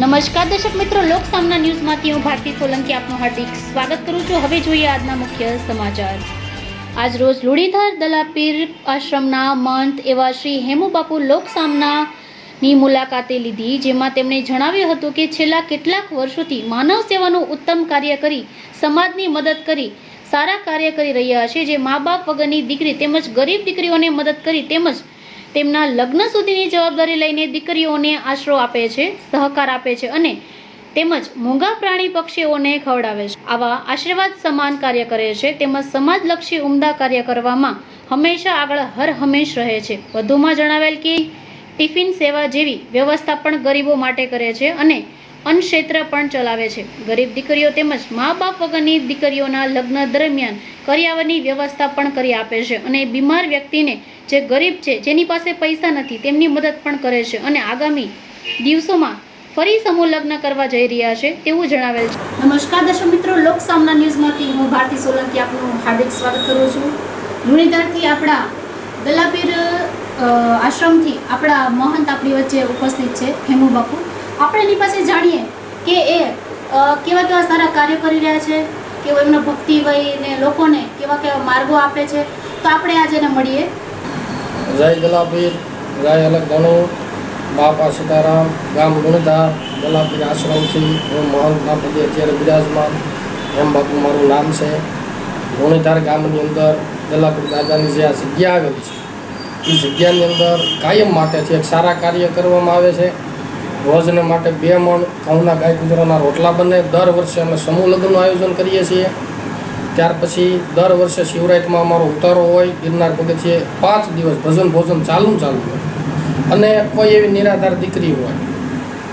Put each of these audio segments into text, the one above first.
નમસ્કાર દર્શક મિત્રો, લોક સામના ન્યૂઝમાંથી હું ભારતી સોલંકી આપનું હાર્દિક સ્વાગત કરું છું. હવે જોઈએ આજના મુખ્ય સમાચાર. આજ રોજ લુણીધર દલાપીર આશ્રમના મંત એવા શ્રી હેમુબાપુ લોક સામનાની મુલાકાતે લીધી, જેમાં તેમણે જણાવ્યું હતું કે છેલ્લા કેટલાક વર્ષોથી માનવ સેવાનું ઉત્તમ કાર્ય કરી, સમાજની મદદ કરી, સારા કાર્ય કરી રહ્યા છે. જે મા બાપ વગરની દીકરી તેમજ ગરીબ દીકરીઓને મદદ કરી તેમજ તેમના લગ્ન સુધીની જવાબદારી લઈને દીકરીઓને આશરો આપે છે, સહકાર આપે છે અને તેમજ મોંઘા પ્રાણી પક્ષીઓને ખવડાવે છે. આવા આશીર્વાદ સમાન કાર્ય કરે છે, તેમજ સમાજલક્ષી ઉમદા કાર્ય કરવામાં હંમેશા આગળ હર હંમેશ રહે છે. વધુમાં જણાવેલ કે ટિફિન સેવા જેવી વ્યવસ્થા પણ ગરીબો માટે કરે છે અને અન્ન ક્ષેત્ર પણ ચલાવે છે. ગરીબ દીકરીઓ તેમજ મા બાપ વગરની દીકરીઓના લગ્ન દરમિયાન કર્યાવરની વ્યવસ્થા પણ કરી આપે છે અને બીમાર વ્યક્તિને જે ગરીબ છે જેની પાસે પૈસા નથી તેમની મદદ પણ કરે છે અને આગામી દિવસોમાં ફરી સમૂહ લગ્ન કરવા જઈ રહ્યા છે તેવું જણાવેલ છે. નમસ્કાર દર્શક મિત્રો, લોક સામના ન્યૂઝમાંથી હું ભારતી સોલંકી આપનું હાર્દિક સ્વાગત કરું છું. લુણીધરથી આપણા ગલાપીર આશ્રમથી આપણા મહંત આપણી વચ્ચે ઉપસ્થિત છે હેમુ બાપુ આપણે એની પાસે જાણીએ કે એ કેવા કેવા સારા કાર્યો કરી રહ્યા છે કે એમનો ભક્તિ વહીને લોકોને કેવા કેવા માર્ગો આપે છે, તો આપણે આજે એને મળીએ. જય ગલાબીર જય અલગ ગણો, બાપા સીતારામ, ગામ ગુણધાર દલાપીર આશ્રમથી હું મોહન બાપુજી અત્યારે બિરાજમાન, એમ બાપુ મારું નામ છે. ગુણધાર ગામની અંદર દલાપીર દાદાની જે આ જગ્યા આવેલી છે, એ જગ્યાની અંદર કાયમ માટેથી એક સારા કાર્ય કરવામાં આવે છે. રોજને માટે બે મણ ઘઉંના ગાય કુતરાના રોટલા બને. દર વર્ષે અમે સમૂહ લગ્નનું આયોજન કરીએ છીએ. ત્યાર પછી દર વર્ષે શિવરાતમાં અમારો ઉતારો હોય. ગિરનાર પગથિયે પાંચ દિવસ ભજન ભોજન ચાલુ ચાલુ હોય. અને કોઈ એવી નિરાધાર દીકરી હોય,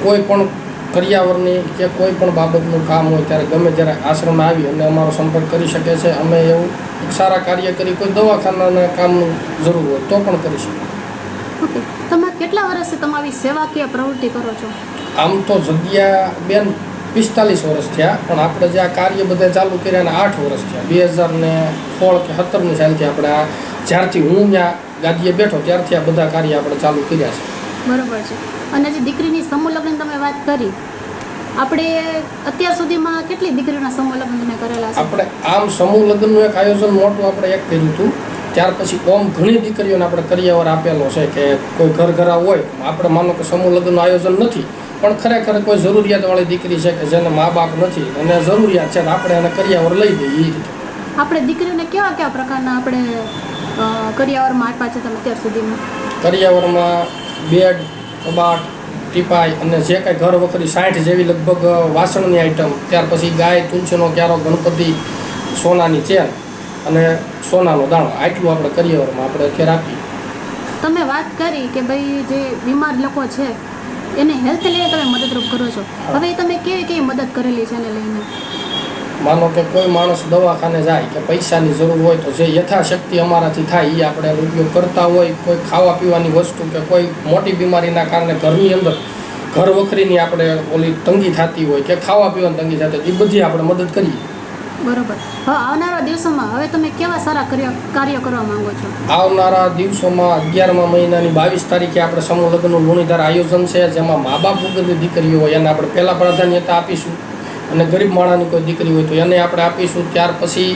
કોઈ પણ કરિયાવરની કે કોઈ પણ બાબતનું કામ હોય ત્યારે ગમે ત્યારે આશ્રમ આવી અને અમારો સંપર્ક કરી શકે છે. અમે એવું સારા કાર્ય કરી કોઈ દવાખાનાના કામનું જરૂર હોય તો પણ કરી શકીએ. કેટલા વર્ષથી તમારી સેવાકીય પ્રવૃત્તિ કરો છો? આમ તો જગ્યા બેન પિસ્તાલીસ વર્ષ થયા પણ આપણે જે આ કાર્ય બધા ચાલુ કર્યા એના આઠ વર્ષ થયા. બે હજાર ને સોળ કે સત્તરની સાલથી આપણે આ જ્યારથી હું ત્યાં ગાદીએ બેઠો ત્યારથી આ બધા કાર્ય આપણે ચાલુ કર્યા છે. બરોબર છે. અને જે દીકરીની સમૂહ લગ્ન તમે વાત કરી આપણે અત્યાર સુધીમાં કેટલી દીકરીઓના સમૂહ લગ્ન તમે કરેલા આપણે આમ સમૂહ લગ્નનું એક આયોજન મોટું આપણે એક કર્યું હતું. ત્યાર પછી ઓમ ઘણી દીકરીઓને આપણે કરિયાવર આપેલો છે કે કોઈ ઘર ઘરા હોય આપણે માનો કે સમૂહ લગ્નનું આયોજન નથી પણ ખરેખર કોઈ જરૂરિયાતવાળી દીકરી છે કે જેને મા બાપ નથી અને જરૂરિયાત છે આપણે એને કરિયાવર લઈ દઈએ એ રીતે. આપણે દીકરીઓને કેવા કેવા પ્રકારના આપણે કરિયાવરમાં આપ્યા છે તમે અત્યાર સુધીમાં? કરિયાવરમાં બેડ કબાટ ટીપાઈ અને જે કાંઈ ઘર વખરી સાઠ જેવી લગભગ વાસણની આઈટમ ત્યાર પછી ગાય તુલસીનો ક્યારો ગણપતિ સોનાની ચેન અને સોનાનો દાણો આટલું આપણે કરિયરમાં આપણે અત્યારે આપીએ તમે વાત કરી કે ભાઈ જે બીમાર લોકો છે એને હેલ્થ લઈને તમે મદદરૂપ કરો છો. હવે તમે કેવી કેવી મદદ કરેલી છે એને લઈને? માનો કે કોઈ માણસ દવાખાને જાય કે પૈસાની જરૂર હોય તો જે યથાશક્તિ અમારાથી થાય એ આપણે ઉપયોગ કરતા હોય. કોઈ ખાવા પીવાની વસ્તુ કે કોઈ મોટી બીમારીના કારણે ઘરની અંદર ઘર વખરીની આપણે ઓલી તંગી થતી હોય કે ખાવા પીવાની તંગી થતી હોય એ બધી આપણે મદદ કરીએ. બરોબર. હવે આવનારા દિવસોમાં, હવે તમે કેવા સારા કાર્ય કરવા માંગો છો? આવનારા દિવસોમાં અગિયારમા મહિનાની બાવીસ તારીખે આપણે સમૂહ લગ્નનું લુણીધાર આયોજન છે, જેમાં મા બાપ વગરની દીકરીઓ હોય, એને આપણે પહેલાં પ્રાધાન્યતા આપીશું. અને ગરીબ માણાની કોઈ દીકરી હોય તો એને આપણે આપીશું. ત્યાર પછી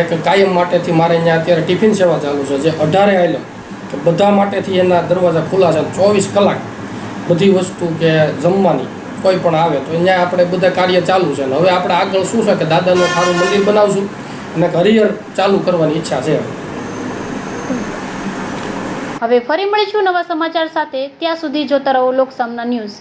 એક કાયમ માટેથી મારે અહીંયા અત્યારે ટિફિન સેવા ચાલુ છે, જે અઢારે આઇલમ કે બધા માટેથી એના દરવાજા ખુલ્લા છે, ચોવીસ કલાક બધી વસ્તુ કે જમવાની. કોઈ પણ આવે તો અહીંયા આપણે બધા કાર્ય ચાલુ છે. અને હવે આપણે આગળ શું છે કે દાદાનું સારું મંદિર બનાવશું અને કરિયર ચાલુ કરવાની ઈચ્છા છે. હવે ફરી મળીશું નવા સમાચાર સાથે. ત્યાં સુધી જોતા રહો લોકસામના ન્યૂઝ.